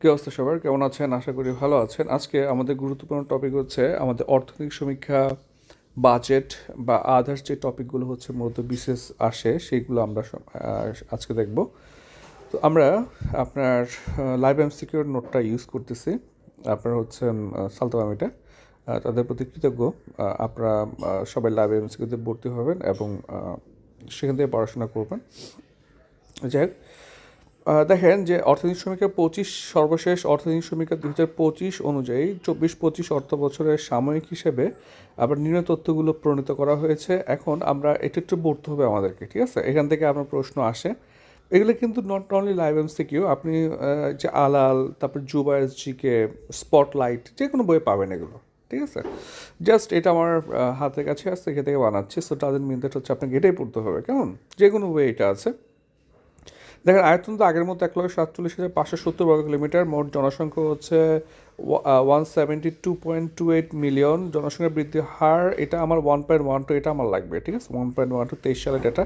কি অবস্থা সবার? কেমন আছেন? আশা করি ভালো আছেন। আজকে আমাদের গুরুত্বপূর্ণ টপিক হচ্ছে আমাদের অর্থনৈতিক সমীক্ষা বাজেট বা আদার্স যে টপিকগুলো হচ্ছে মূলত বিশেষ আসে সেইগুলো আমরা আজকে দেখব। তো আমরা আপনার লাইভ এম সিকিউর নোটটা ইউজ করতেছি। আপনার হচ্ছেন সালতামামিটা তাদের প্রতি কৃতজ্ঞ। আপনারা সবাই লাইভ এম সিকিউতে ভর্তি হবেন এবং সেখান থেকে পড়াশোনা করবেন। যাই হোক দেখেন যে অর্থনৈতিক সমীক্ষা পঁচিশ সর্বশেষ অর্থনৈতিক সমীক্ষা দু হাজার পঁচিশ অনুযায়ী চব্বিশ পঁচিশ অর্থ বছরের সাময়িক হিসেবে আবার নির্ণয় তথ্যগুলো প্রণীত করা হয়েছে। এখন আমরা এটা একটু পড়তে হবে আমাদেরকে, ঠিক আছে? এখান থেকে আপনার প্রশ্ন আসে। এগুলো কিন্তু not only live M C Q আপনি যে আলাল, তারপর জুবাইস জিকে স্পটলাইট যে কোনো বইয়ে পাবেন এগুলো, ঠিক আছে? জাস্ট এটা আমার হাতের কাছে আসছে এখান থেকে বানাচ্ছি। সো তাদের মিন হচ্ছে আপনাকে এটাই পড়তে হবে, কেমন? যে কোনো বই এটা আছে। দেখেন, আয়তন তো আগের মতো এক লক্ষ সাতচল্লিশ হাজার পাঁচশো সত্তর বর্গ কিলোমিটার মোট জনসংখ্যা হচ্ছে one seventy two point two eight million জনসংখ্যা বৃদ্ধির হার, এটা আমার ওয়ান পয়েন্ট ওয়ান টু এটা আমার লাগবে, ঠিক আছে? ওয়ান পয়েন্ট ওয়ান টু তেইশ সালের ডেটা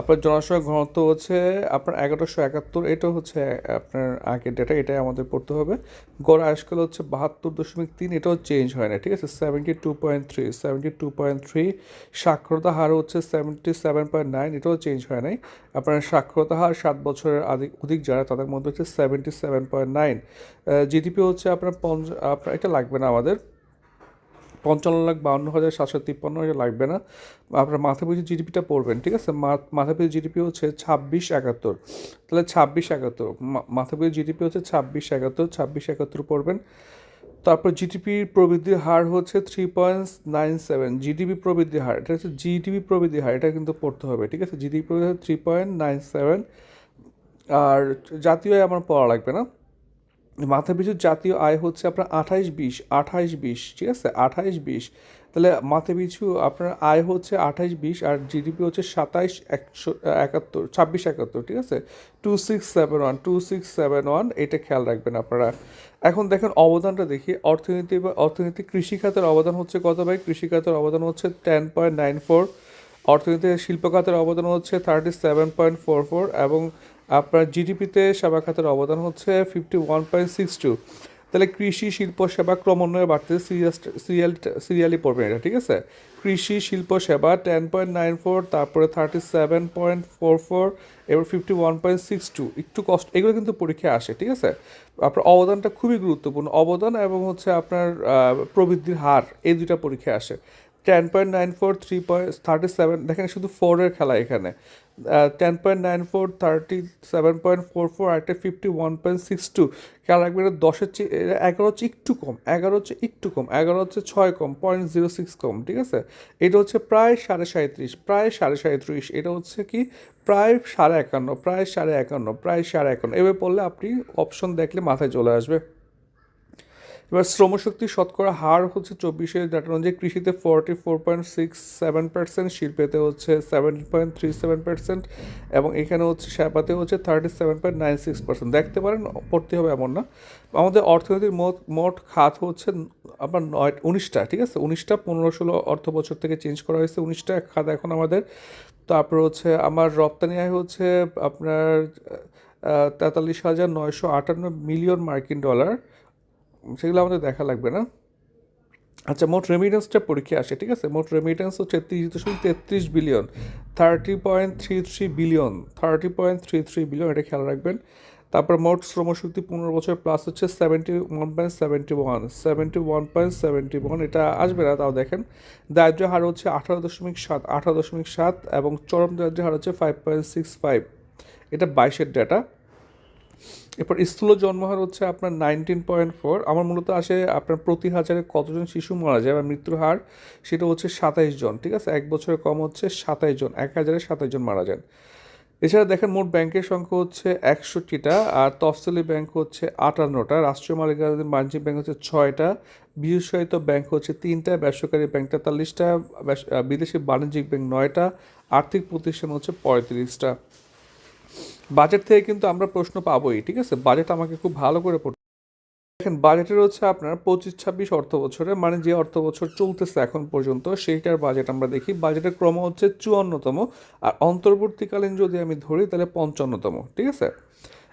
আপনার জনসংখ্যা ঘনত্ব হচ্ছে, আপনার এগারোশো একাত্তর, এটা হচ্ছে আপনার আগের ডেটা এটাই আমাদের পড়তে হবে। গড় আয়স্কাল হচ্ছে বাহাত্তর দশমিক তিন, এটাও চেঞ্জ হয় না, ঠিক আছে? Seventy two point three seventy two point three সাক্ষরতা হার হচ্ছে সেভেন্টি সেভেন পয়েন্ট নাইন এটাও চেঞ্জ হয় নাই। আপনার সাক্ষরতা হার সাত বছরের অধিক যারা, তাদের মধ্যে হচ্ছে seventy seven point nine GDP হচ্ছে আপনার পঞ্চ আপনার এটা লাগবে না আমাদের। পঞ্চান্ন লাখ বাউন্ন হাজার সাতশো তিপ্পান্ন এটা লাগবে না। আপনার মাথা পিছু জিডিপিটা পড়বেন, ঠিক আছে? মাথা পিছু জিডিপি হচ্ছে ছাব্বিশ একাত্তর। তাহলে ছাব্বিশ একাত্তর মাথা পিছু জিডিপি হচ্ছে ছাব্বিশ একাত্তর ছাব্বিশ একাত্তর পড়বেন। তারপর জিডিপির প্রবৃদ্ধির হার হচ্ছে three point nine seven. GDP প্রবৃদ্ধি হার, এটা হচ্ছে জিডিপি প্রবৃদ্ধি হার, এটা কিন্তু পড়তে হবে, ঠিক আছে? জিডিপি প্রবৃদ্ধি থ্রি পয়েন্ট নাইন সেভেন। আর জাতীয় আমার পড়া লাগবে না। মাথা পিছু জাতীয় আয় হচ্ছে আপনার আঠাইশ বিশ আঠাইশ বিশ, ঠিক আছে? আঠাইশ বিশ। তাহলে মাথা পিছু আপনার আয় হচ্ছে আঠাইশ বিশ আর জিডিপি হচ্ছে সাতাইশ একশো, একাত্তর, ছাব্বিশ একাত্তর, ঠিক আছে? Two six seven one, two six seven one, এটা খেয়াল রাখবেন আপনারা। এখন দেখেন অবদানটা দেখি, অর্থনীতি বা অর্থনীতি কৃষি খাতের অবদান হচ্ছে কত ভাই? কৃষিখাতের অবদান হচ্ছে টেন পয়েন্ট নাইন ফোর অর্থনীতিতে শিল্প খাতের অবদান হচ্ছে thirty seven point four four এবং আপনার জিডিপিতে সেবা খাতের অবদান হচ্ছে fifty one point six two তাহলে কৃষি শিল্প সেবা ক্রমান্বয়ে বাড়তে সিরিয়াল সিরিয়ালি পড়বে এটা, ঠিক আছে? কৃষি শিল্প সেবা টেন পয়েন্ট নাইন ফোর তারপরে thirty seven point four four এবার fifty one point six two একটু কষ্ট এগুলো কিন্তু পরীক্ষায় আসে, ঠিক আছে? আপনার অবদানটা খুবই গুরুত্বপূর্ণ। অবদান এবং হচ্ছে আপনার প্রবৃদ্ধির হার, এই দুইটা পরীক্ষায় আসে। Ten point nine four three point thirty seven দেখেন শুধু ফোরের খেলা এখানে। Ten point nine four thirty seven point four four একটা fifty one point six two খেয়াল রাখবেন এটা দশের চেয়ে এগারো হচ্ছে একটু কম এগারো হচ্ছে একটু কম এগারো হচ্ছে ছয় কম পয়েন্ট জিরো সিক্স কম, ঠিক আছে? এটা হচ্ছে প্রায় সাড়ে সাঁত্রিশ প্রায় সাড়ে সাঁত্রিশ এটা হচ্ছে কি? প্রায় সাড়ে একান্ন, প্রায় সাড়ে একান্ন, প্রায় সাড়ে একান্ন। এভাবে পড়লে আপনি অপশন দেখলে মাথায় চলে আসবে। এবার শ্রমশক্তি শতকরা হার হচ্ছে চব্বিশের ডাটা অনুযায়ী কৃষিতে forty four point six seven percent শিল্পেতে হচ্ছে seventy point three seven percent এবং এখানে হচ্ছে শ্যাপাতে হচ্ছে thirty seven point nine six percent দেখতে পারেন, পড়তে হবে এমন না। আমাদের অর্থনীতির মোট মোট খাত হচ্ছে আপনার নয়, উনিশটা, ঠিক আছে? উনিশটা পনেরো ষোলো অর্থ বছর থেকে চেঞ্জ করা হয়েছে, উনিশটা খাত এখন আমাদের। তারপর হচ্ছে আমার রপ্তানি আয় হচ্ছে আপনার তেতাল্লিশ হাজার নয়শো আটান্ন মিলিয়ন মার্কিন ডলার। সেগুলো আমাদের দেখা লাগবে না। আচ্ছা মোট রেমিটেন্সটা পরীক্ষা আসে, ঠিক আছে? মোট রেমিটেন্স হচ্ছে তিরিশ দশমিক তেত্রিশ billion thirty point three three billion thirty point three three billion এটা খেয়াল রাখবেন। তারপর মোট শ্রমশক্তি পনেরো বছর প্লাস হচ্ছে seventy one point seventy one seventy one point seventy one এটা আসবে না, তাও দেখেন। দারিদ্র্য হার হচ্ছে আঠারো দশমিক সাত, আঠারো দশমিক সাত এবং চরম দারিদ্র্য হার হচ্ছে ফাইভ পয়েন্ট সিক্স ফাইভ এটা বাইশের ডেটা এরপর স্থূল জন্মহার হচ্ছে আপনার নাইনটিন পয়েন্ট ফোর আমার মূলত আসে আপনার প্রতি হাজারে কতজন শিশু মারা যায় বা মৃত্যুর হার? সেটা হচ্ছে সাতাইশ জন, ঠিক আছে? এক বছরে কম হচ্ছে সাতাইশ জন, এক হাজারে সাতাইশ জন মারা যান। এছাড়া দেখেন মোট ব্যাংকের সংখ্যা হচ্ছে একষট্টিটা আর তফসিলি ব্যাংক হচ্ছে আটান্নটা, রাষ্ট্রীয় মালিকানাধীন বাণিজ্যিক ব্যাংক হচ্ছে ছয়টা, বিশেষায়িত ব্যাংক হচ্ছে তিনটা বেসরকারি ব্যাংক তেতাল্লিশটা বিদেশি বাণিজ্যিক ব্যাংক নয়টা, আর্থিক প্রতিষ্ঠান হচ্ছে পঁয়ত্রিশটা। বাজেট থেকে কিন্তু আমরা প্রশ্ন পাবোই, ঠিক আছে? বাজেট আমাকে খুব ভালো করে পড়তে দেখেন বাজেটের হচ্ছে আপনার পঁচিশ, ছাব্বিশ অর্থ বছরে মানে যে অর্থ বছর চলতেছে এখন পর্যন্ত, সেইটার বাজেট আমরা দেখি। বাজেটের ক্রম হচ্ছে চুয়ান্নতম, আর অন্তর্বর্তীকালীন যদি আমি ধরি, তাহলে পঞ্চান্নতম, ঠিক আছে?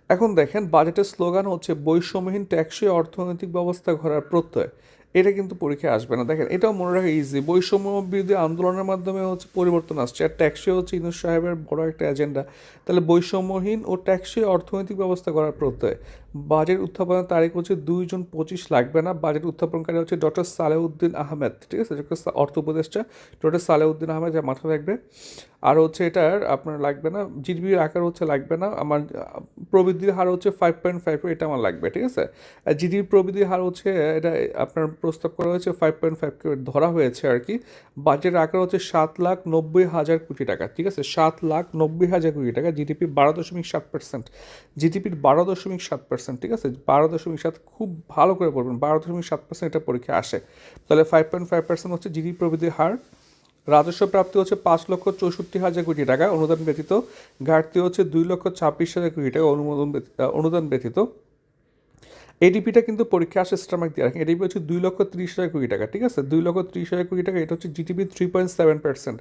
এখন দেখেন বাজেটের স্লোগান হচ্ছে বৈষম্যহীন ট্যাক্সই অর্থনৈতিক ব্যবস্থা গড়ার প্রত্যয়। এটা কিন্তু পরীক্ষায় আসবে না। দেখেন, এটাও মনে রাখা ইজি বৈষম্য বিরোধী আন্দোলনের মাধ্যমে হচ্ছে পরিবর্তন আসছে। আর ট্যাক্সি হচ্ছে ইনুস সাহেবের বড় একটা এজেন্ডা তাহলে বৈষম্যহীন ও ট্যাক্সি অর্থনৈতিক ব্যবস্থা করার প্রত্যয়। বাজেট উত্থাপনের তারিখ হচ্ছে দুই জুন পঁচিশ, লাগবে না। বাজেট উত্থাপনকারী হচ্ছে ডক্টর সালেউদ্দিন আহমেদ, ঠিক আছে? ডক্টর অর্থ উপদেষ্টা ডক্টর সালেউদ্দিন আহমেদ, যা মাথা রাখবে আর হচ্ছে এটার আপনার লাগবে না জিডিপির আকার হচ্ছে লাগবে না, আমার প্রবৃদ্ধির হার হচ্ছে ফাইভ পয়েন্ট ফাইভ এটা আমার লাগবে, ঠিক আছে? আর জিডিপি প্রবৃদ্ধির হার হচ্ছে, এটা আপনার প্রস্তাব করা হয়েছে ফাইভ পয়েন্ট ফাইভ ধরা হয়েছে আর কি। বাজেটের আকার হচ্ছে সাত লাখ নব্বই হাজার কোটি টাকা, ঠিক আছে? সাত লাখ নব্বই হাজার কোটি টাকা, জিডিপি বারো দশমিক সাত পার্সেন্ট জিডিপির বারো দশমিক সাত পার্সেন্ট ঠিক আছে? বারো দশমিক সাত খুব ভালো করে পড়বেন। বারো দশমিক সাত পার্সেন্ট এটা পরীক্ষা আসে। তাহলে ফাইভ পয়েন্ট ফাইভ পার্সেন্ট হচ্ছে জিডি প্রবৃদ্ধির হার। রাজস্ব প্রাপ্তি হচ্ছে পাঁচ লক্ষ চৌষট্টি হাজার কোটি টাকা, অনুদান ব্যতীত। ঘাটতি হচ্ছে দুই লক্ষ ছাব্বিশ হাজার কোটি টাকা, অনুমোদন অনুদান ব্যতীত। এডিপিটা কিন্তু পরীক্ষা আসে স্টামাক দিয়ে রাখেন এডিপি হচ্ছে দুই লক্ষ ত্রিশ হাজার কোটি টাকা, ঠিক আছে? দুই লক্ষ ত্রিশ হাজার কোটি টাকা, এটা হচ্ছে GDP three point seven percent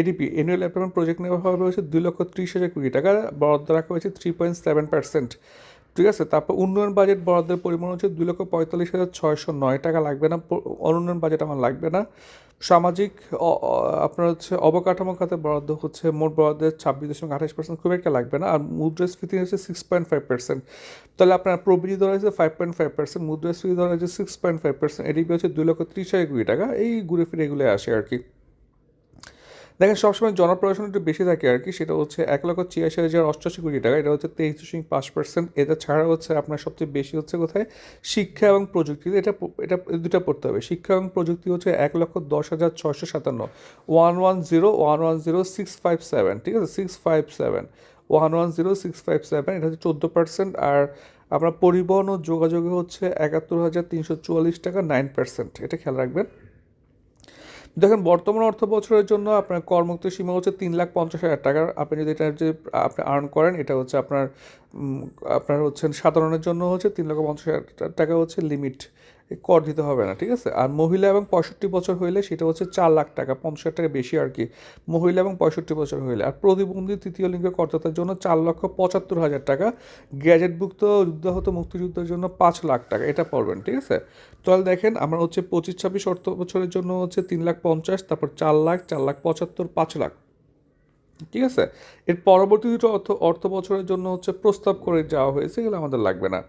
ADP annual appointment project নেওয়া হবে হচ্ছে দুই লক্ষ ত্রিশ হাজার কোটি টাকা, বরাদ্দ রাখা হয়েছে থ্রি পয়েন্ট সেভেন পার্সেন্ট ঠিক আছে? তারপর উন্নয়ন বাজেট বরাদ্দের পরিমাণ হচ্ছে দুই লক্ষ পঁয়তাল্লিশ হাজার ছয়শো নয় টাকা লাগবে না। অনুন্নয়ন বাজেট আমার লাগবে না। সামাজিক আপনার হচ্ছে অবকাঠামো খাতে বরাদ্দ হচ্ছে মোট বরাদ্দের ছাব্বিশ দশমিক আঠাশ পার্সেন্ট খুব একটা লাগবে না। আর মুদ্রাস্ফীতি হচ্ছে সিক্স পয়েন্ট ফাইভ পার্সেন্ট তাহলে আপনার প্রবৃদ্ধি ধরা হয়েছে ফাইভ পয়েন্ট ফাইভ পার্সেন্ট মুদ্রাস্ফীতি ধরা হয়েছে six point five percent ADP হচ্ছে দুই লক্ষ ত্রিশ হাজার কোটি টাকা। এই ঘুরে ফিরে এগুলো আসে আর কি। দেখেন, সবসময় জনপ্রশাসন একটু বেশি থাকে আর কি, সেটা হচ্ছে এক লক্ষ ছিয়াশি হাজার অষ্টআশি কোটি টাকা। এটা হচ্ছে তেইশ দশমিক পাঁচ পার্সেন্ট। এটা ছাড়া হচ্ছে আপনার সবচেয়ে বেশি হচ্ছে কোথায়? শিক্ষা এবং প্রযুক্তি। এটা এটা দুটা পড়তে হবে। শিক্ষা এবং প্রযুক্তি হচ্ছে এক লক্ষ দশ হাজার ছয়শো সাতান্ন। One one zero, one one zero, six five seven. ঠিক আছে? Six five seven. One one zero, six five seven. এটা হচ্ছে চোদ্দ পার্সেন্ট। আর আপনার পরিবহন ও যোগাযোগে হচ্ছে একাত্তর হাজার তিনশো চুয়াল্লিশ টাকা নাইন পার্সেন্ট। এটা খেয়াল রাখবেন। দেখেন, বর্তমান অর্থ বছরের জন্য আপনার করমুক্ত সীমা হচ্ছে তিন লাখ পঞ্চাশ হাজার টাকার আপনি যদি এটা যে আপনি আর্ন করেন, এটা হচ্ছে আপনার আপনার হচ্ছেন সাধারণের জন্য হচ্ছে তিন লক্ষ পঞ্চাশ হাজার টাকা হচ্ছে লিমিট কর দিতে হবে না, ঠিক আছে? আর মহিলা এবং পঁয়ষট্টি বছর হইলে সেটা হচ্ছে চার লাখ টাকা, পঞ্চাশ হাজার টাকা বেশি আর কি। মহিলা এবং পঁয়ষট্টি বছর হইলে। আর প্রতিবন্ধী তৃতীয় লিঙ্গ করদাতার জন্য চার লক্ষ পঁচাত্তর হাজার টাকা। গ্যাজেটভুক্ত যুদ্ধাহত মুক্তিযুদ্ধের জন্য পাঁচ লাখ টাকা, এটা পড়বেন, ঠিক আছে? তাহলে দেখেন, আমার হচ্ছে পঁচিশ ছাব্বিশ অর্থ বছরের জন্য হচ্ছে তিন লাখ পঞ্চাশ, তারপর চার লাখ চার লাখ পঁচাত্তর, পাঁচ লাখ। ঠিক আছে? এর পরবর্তী দুটো অর্থ অর্থ বছরের জন্য হচ্ছে প্রস্তাব করে যাওয়া হয়েছে, এগুলো আমাদের লাগবে না।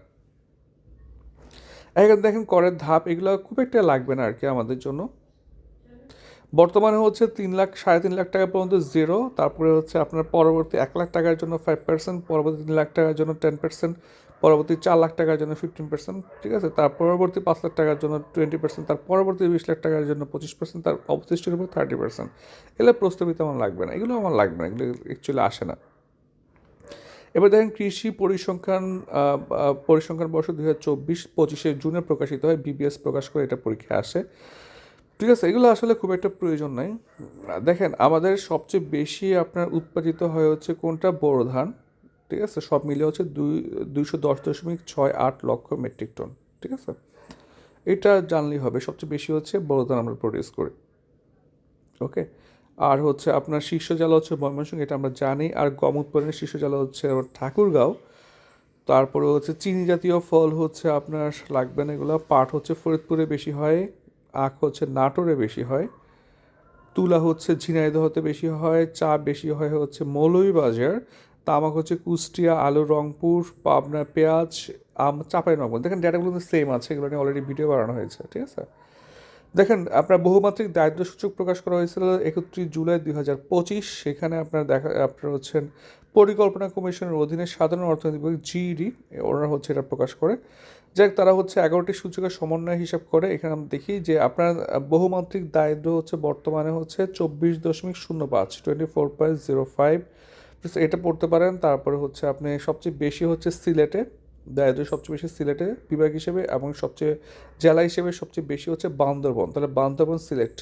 এখন দেখেন, করের ধাপ, এগুলো খুব একটা লাগবে না আর কি আমাদের জন্য। বর্তমানে হচ্ছে তিন লাখ, সাড়ে তিন লাখ টাকা পর্যন্ত জিরো তারপরে হচ্ছে আপনার পরবর্তী এক লাখ টাকার জন্য ফাইভ পার্সেন্ট পরবর্তী তিন লাখ টাকার জন্য টেন পার্সেন্ট পরবর্তী চার লাখ টাকার জন্য ফিফটিন পার্সেন্ট ঠিক আছে? তার পরবর্তী পাঁচ লাখ টাকার জন্য টোয়েন্টি পার্সেন্ট তার পরবর্তী বিশ লাখ টাকার জন্য পঁচিশ পার্সেন্ট তার অবশিষ্টের উপর থার্টি পার্সেন্ট এগুলো প্রস্তাবিত আমার লাগবে না, এগুলো আমার লাগবে না, এগুলো অ্যাকচুয়ালি আসে না। এবার দেখেন কৃষি পরিসংখ্যান পরিসংখ্যান বর্ষ দুই হাজার চব্বিশ পঁচিশে জুনে প্রকাশিত হয় বিবিএস প্রকাশ করে এটা পরীক্ষা আসে। ঠিক আছে, এগুলো আসলে খুব একটা প্রয়োজন নাই। দেখেন, আমাদের সবচেয়ে বেশি আপনার উৎপাদিত হয় হচ্ছে কোনটা? বোরো ধান। ঠিক আছে? সব মিলে হচ্ছে দুই, দুইশো দশ দশমিক ছয় আট লক্ষ মেট্রিক টন, ঠিক আছে? এটা জানলেই হবে। সবচেয়ে বেশি হচ্ছে বোরো ধান আমরা প্রডিউস করি ওকে আর হচ্ছে আপনার শীর্ষ জেলা হচ্ছে ময়মনসিংহ, এটা আমরা জানি। আর গম উৎপাদনের শীর্ষ জেলা হচ্ছে ঠাকুরগাঁও। তারপরে হচ্ছে চিনি জাতীয় ফল হচ্ছে আপনার লাগবে না এগুলো। পাট হচ্ছে ফরিদপুরে বেশি হয়, আখ হচ্ছে নাটোরে বেশি হয়, তুলা হচ্ছে ঝিনাইদহতে বেশি হয়, চা বেশি হয় হচ্ছে মৌলভীবাজার। তামাক হচ্ছে কুষ্টিয়া আলু রংপুর পাবনা পেঁয়াজ, আম, চাপাই নগর। দেখেন ডেটাগুলো কিন্তু সেম আছে, এগুলো নিয়ে অলরেডি ভিডিও বানানো হয়েছে, ঠিক আছে? দেখেন, আপনার বহুমাত্রিক দারিদ্র সূচক প্রকাশ করা হয়েছিল একত্রিশ জুলাই দুই হাজার পঁচিশ। সেখানে আপনার দেখা, আপনার হচ্ছেন পরিকল্পনা কমিশনের অধীনে সাধারণ অর্থনৈতিক বিভাগ জিইডি ওনারা হচ্ছে এটা প্রকাশ করে। যাক তারা হচ্ছে এগারোটি সূচকের সমন্বয় হিসাব করে। এখানে আমরা দেখি যে আপনার বহুমাত্রিক দারিদ্র হচ্ছে বর্তমানে হচ্ছে চব্বিশ দশমিক শূন্য পাঁচ twenty four point zero five এটা পড়তে পারেন। তারপরে হচ্ছে আপনি সবচেয়ে বেশি হচ্ছে সিলেটে দারিদ্র সবচেয়ে বেশি সিলেটে বিভাগ হিসেবে এবং সবচেয়ে জেলা হিসেবে সবচেয়ে বেশি হচ্ছে বান্দরবন। তাহলে বান্দরবন, সিলেট,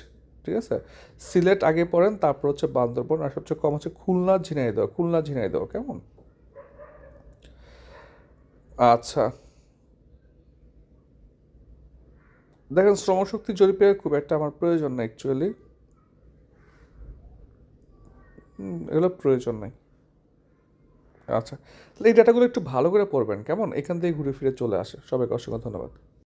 ঠিক আছে? সিলেট আগে পড়েন, তারপর হচ্ছে বান্দরবন আর সবচেয়ে কম হচ্ছে খুলনা, ঝিনাইদহ। খুলনা, ঝিনাইদহ, কেমন? আচ্ছা। দেখেন, শ্রমশক্তি জরিপে খুব একটা আমার প্রয়োজন নেই অ্যাকচুয়ালি এগুলো প্রয়োজন নেই। আচ্ছা তাহলে এই ডাটাগুলো একটু ভালো করে পড়বেন, কেমন? এখান থেকে ঘুরে ফিরে চলে আসে। সবাইকে অসংখ্য ধন্যবাদ।